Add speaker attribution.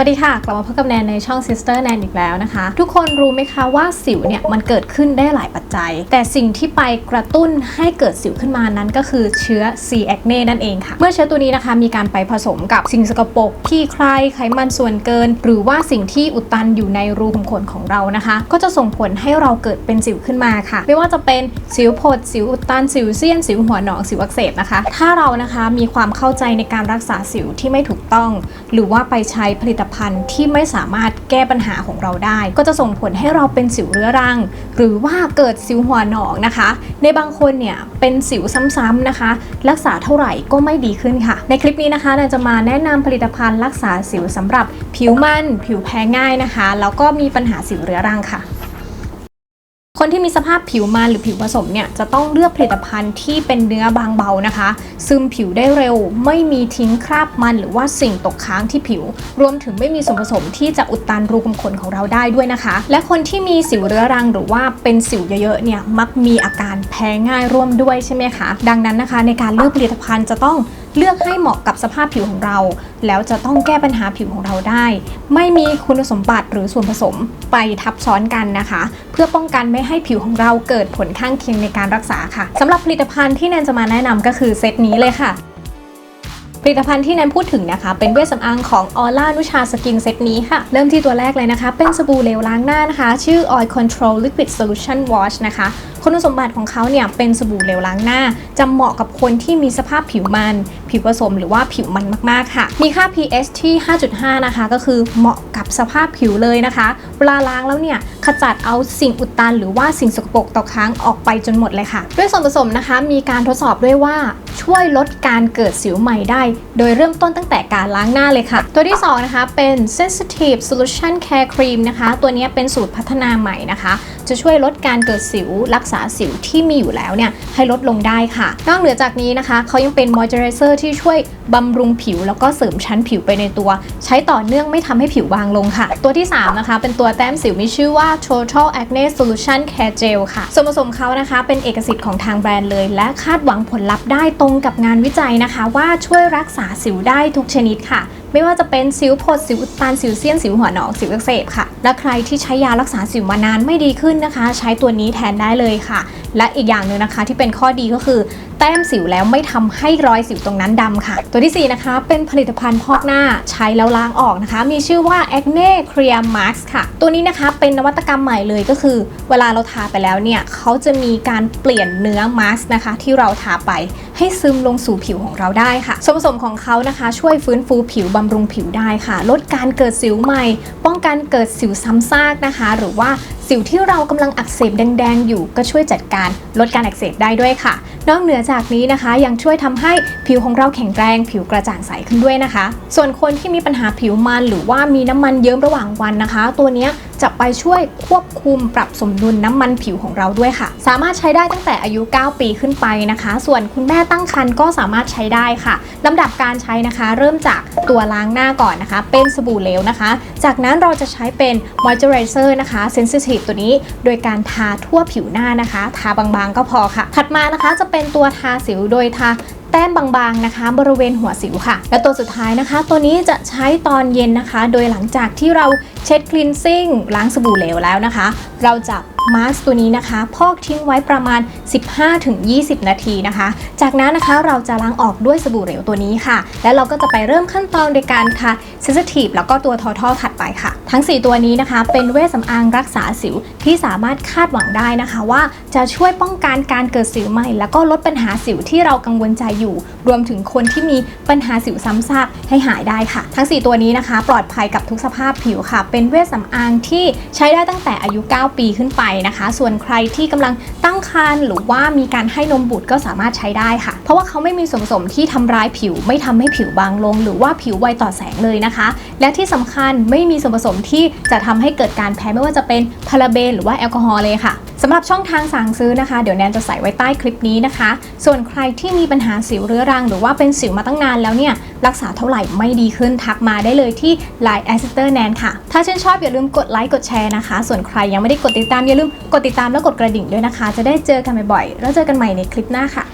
Speaker 1: วัสดีค่ะ กลับมาพบกับแนนในช่อง Sister แนนอีกแล้วนะคะ ทุกคนรู้ไหมคะว่าสิวเนี่ยมันเกิดขึ้นได้หลายปัจจัย แต่สิ่งที่ไปกระตุ้นให้เกิดสิวขึ้นมานั้นก็คือเชื้อ C. acne นั่นเองค่ะ เมื่อเชื้อตัวนี้นะคะมีการไปผสมกับสิ่งสกปรกขี้ใครไขมันส่วนเกิน หรือว่าสิ่งที่อุดตันอยู่ในรูขุมขนของเรานะคะ ก็จะส่งผลให้เราเกิดเป็นสิวขึ้นมาค่ะ ไม่ว่าจะเป็นสิวผดสิวอุดตันสิวเซียนสิวหัวหนองสิวอักเสบนะคะ ถ้าเรานะคะมีความเข้าใจในการรักษาสิวที่ไม่ถูกต้อง หรือว่าไปใช้ผลิตภัณฑ์ที่ไม่สามารถแก้ปัญหาของเราได้ ก็จะส่งผลให้เราเป็นสิวเรื้อรัง หรือว่าเกิดสิวหัวหนองนะคะ ในบางคนเนี่ยเป็นสิวซ้ำๆนะคะ รักษาเท่าไหร่ก็ไม่ดีขึ้นค่ะ ในคลิปนี้นะคะเราจะมาแนะนำผลิตภัณฑ์รักษาสิวสำหรับผิวมัน ผิวแพ้ง่ายนะคะแล้วก็มีปัญหาสิวเรื้อรังค่ะ คนที่มีสภาพผิวมันหรือผิวผสมเนี่ยจะต้องเลือกผลิตภัณฑ์ที่เป็นเนื้อบางเบานะคะ ซึมผิวได้เร็ว ไม่มีทิ้งคราบมัน หรือว่าสิ่งตกค้างที่ผิว รวมถึงไม่มีส่วนผสมที่จะอุดตันรูขุมขนของเราได้ด้วยนะคะ และคนที่มีสิวเรื้อรังหรือว่าเป็นสิวเยอะๆเนี่ยมักมีอาการแพ้ง่ายร่วมด้วยใช่ไหมคะ ดังนั้นนะคะ ในการเลือกผลิตภัณฑ์จะต้อง เลือกให้เหมาะกับสภาพผิวของเรา แล้วจะต้องแก้ปัญหาผิวของเราได้ ไม่มีคุณสมบัติหรือส่วนผสมไปทับซ้อนกันนะคะ เพื่อป้องกันไม่ให้ผิวของเราเกิดผลข้างเคียงในการรักษาค่ะสำหรับผลิตภัณฑ์ที่แนนจะมาแนะนำก็คือเซตนี้เลยค่ะ ผลิตภัณฑ์ที่แนนพูดถึงนะคะ เป็นเวชสำอางของออร่านุชาสกินเซตนี้ค่ะ เริ่มที่ตัวแรกเลยนะคะ เป็นสบู่เหลวล้างหน้านะคะ ชื่อ Oil Control Liquid Solution Wash นะคะ คุณสมบัติของเขาเนี่ยเป็นสบู่เหลวล้างหน้า จะเหมาะกับคนที่มีสภาพผิวมัน ผิวผสมหรือว่าผิวมันมากๆค่ะ มีค่า pH ที่ 5.5 นะคะ ก็คือเหมาะกับสภาพผิวเลยนะคะ เวลาล้างแล้วเนี่ยขจัดเอาสิ่งอุดตัน หรือว่าสิ่งสกปรกตกค้างออกไปจนหมดเลยค่ะ ด้วยส่วนผสมนะคะ มีการทดสอบด้วยว่าช่วยลดการเกิดสิวใหม่ได้ โดยเริ่มต้นตั้งแต่การล้างหน้าเลยค่ะ ตัวที่ 2 นะคะ เป็น sensitive solution care cream นะคะ ตัวนี้เป็นสูตรพัฒนาใหม่นะคะ จะช่วยลดการเกิดสิว รักษาสิวที่มีอยู่แล้วเนี่ยให้ลดลงได้ค่ะ นอกเหนือจากนี้นะคะเขายังเป็น moisturizer ที่ช่วยบำรุงผิว แล้วก็เสริมชั้นผิวไปในตัว ใช้ต่อเนื่องไม่ทำให้ผิวบางลงค่ะ ตัวที่ 3 นะคะ เป็นตัวแต้มสิวมีชื่อว่า total acne solution care gel ค่ะ ส่วนผสมเขานะคะ เป็นเอกสิทธิ์ของทางแบรนด์เลย และคาดหวังผลลัพธ์ได้ตรงกับงานวิจัยนะคะ ว่าช่วยรักษาสิวได้ทุกชนิดค่ะไม่ว่าจะเป็นสิวผดสิวอุดตันสิวเซียนสิวหัวหนองสิวอักเสบค่ะ และใครที่ใช้ยารักษาสิวมานานไม่ดีขึ้นนะคะ ใช้ตัวนี้แทนได้เลยค่ะ และอีกอย่างหนึ่งนะคะที่เป็นข้อดีก็คือ แต้มสิวแล้วไม่ทำให้รอยสิวตรงนั้นดำค่ะ ตัวที่ 4 นะคะ เป็นผลิตภัณฑ์พอกหน้าใช้แล้วล้างออกนะคะ มีชื่อว่า Acne Clear Mask ค่ะ ตัวนี้นะคะเป็นนวัตกรรมใหม่เลยก็คือ เวลาเราทาไปแล้วเนี่ยเขาจะมีการเปลี่ยนเนื้อมาสก์นะคะที่เราทาไป ให้ซึมลงสู่ผิวของเราได้ค่ะส่วนผสมของเขานะคะ ช่วยฟื้นฟูผิวบำรุงผิวได้ค่ะ ลดการเกิดสิวใหม่ ป้องกันเกิดสิวซ้ำซากนะคะ หรือว่าสิวที่เรากำลังอักเสบแดงๆ อยู่ก็ช่วยจัดการลดการอักเสบได้ด้วยค่ะ นอกเหนือจากนี้นะคะ ยังช่วยทำให้ผิวของเราแข็งแรง ผิวกระจ่างใสขึ้นด้วยนะคะ ส่วนคนที่มีปัญหาผิวมันหรือว่ามีน้ำมันเยิ้มระหว่างวันนะคะ ตัวนี้ จะไปช่วยควบคุมปรับสมดุลน้ำมันผิวของเราด้วยค่ะ สามารถใช้ได้ตั้งแต่อายุ 9 ปีขึ้นไปนะคะ ส่วนคุณแม่ตั้งครรภ์ก็สามารถใช้ได้ค่ะลำดับการใช้นะคะ เริ่มจากตัวล้างหน้าก่อนนะคะ เป็นสบู่เหลวนะคะ จากนั้นเราจะใช้เป็น moisturizer นะคะ sensitive ตัวนี้โดยการทาทั่วผิวหน้านะคะ ทาบางๆก็พอค่ะ ถัดมานะคะจะเป็นตัวทาสิวโดยทา ต้มบางๆนะคะ บริเวณหัวสิวค่ะ และตัวสุดท้ายนะคะ ตัวนี้จะใช้ตอนเย็นนะคะ โดยหลังจากที่เราเช็ดคลีนซิ่งล้างสบู่เหลวแล้วนะคะ เราจะ มาสก์ตัวนี้นะคะ พอกทิ้งไว้ประมาณ 15-20 นาทีนะคะ จากนั้นนะคะเราจะล้างออกด้วยสบู่เหลวตัวนี้ค่ะ แล้วเราก็จะไปเริ่มขั้นตอนในการทา sensitive แล้วก็ตัวทอทอถัดไปค่ะ ทั้ง 4 ตัวนี้นะคะ เป็นเวชสำอางรักษาสิวที่สามารถคาดหวังได้นะคะ ว่าจะช่วยป้องกันการเกิดสิวใหม่ แล้วก็ลดปัญหาสิวที่เรากังวลใจอยู่ รวมถึงคนที่มีปัญหาสิวซ้ำซากให้หายได้ค่ะ ทั้ง 4 ตัวนี้นะคะ ปลอดภัยกับทุกสภาพผิวค่ะ เป็นเวชสำอางที่ใช้ได้ตั้งแต่อายุ 9 ปีขึ้นไปนะคะ ส่วนใครที่กำลังตั้งครรภ์หรือว่ามีการให้นมบุตรก็สามารถใช้ได้ค่ะ เพราะว่าเขาไม่มีส่วนผสมที่ทำร้ายผิว ไม่ทำให้ผิวบางลง หรือว่าผิวไวต่อแสงเลยนะคะ และที่สำคัญไม่มีส่วนผสมที่จะทำให้เกิดการแพ้ไม่ว่าจะเป็นพาราเบน หรือว่าแอลกอฮอล์เลยค่ะสำหรับช่องทางสั่งซื้อนะคะ เดี๋ยวแนนจะใส่ไว้ใต้คลิปนี้นะคะ ส่วนใครที่มีปัญหาสิวเรื้อรัง หรือว่าเป็นสิวมาตั้งนานแล้วเนี่ย รักษาเท่าไหร่ไม่ดีขึ้นทักมาได้เลยที่ Line a s i s t e r Nan ค่ะ ถ้าชื่นชอบอย่าลืมกดไลค์กดแชร์นะคะ ส่วนใครยังไม่ได้กดติดตามอย่าลืมกดติดตามและกดกระดิ่งด้วยนะคะ จะได้เจอกันบ่อยๆแล้วเจอกันใหม่ในคลิปหน้าค่ะ